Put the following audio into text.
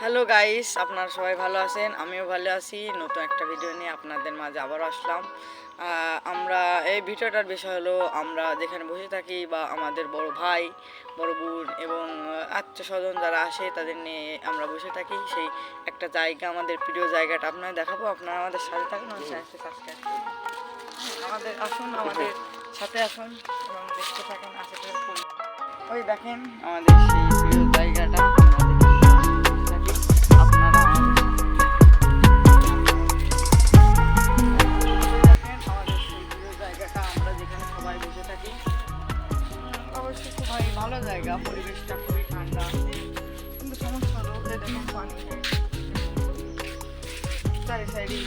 Hello guys আপনারা সবাই ভালো আছেন? আমিও ভালো আছি। নতুন একটা ভিডিও নিয়ে আপনাদের মাঝে আবার আসলাম। আমরা, এই ভিডিওটার বিষয় হলো, আমরা যেখানে বসে থাকি বা আমাদের বড় ভাই, বড় বোন এবং আত্মীয় স্বজন যারা আসে, তাদের নিয়ে আমরা বসে থাকি। সেই একটা জায়গা, আমাদের প্রিয় জায়গাটা আপনারা দেখাবো। আপনারা আমাদের সাথে থাকুন, আমাদের আসুন, আমাদের সাথে আসুন এবং দেখতে থাকেন আশেপাশে ওই দেখেন, আমাদের সেই প্রিয় জায়গাটা। ভালো জায়গা পরিবেশটা খুবই ঠান্ডা। কিন্তু সমস্যা যে দেখেন পানি চারি সাইডে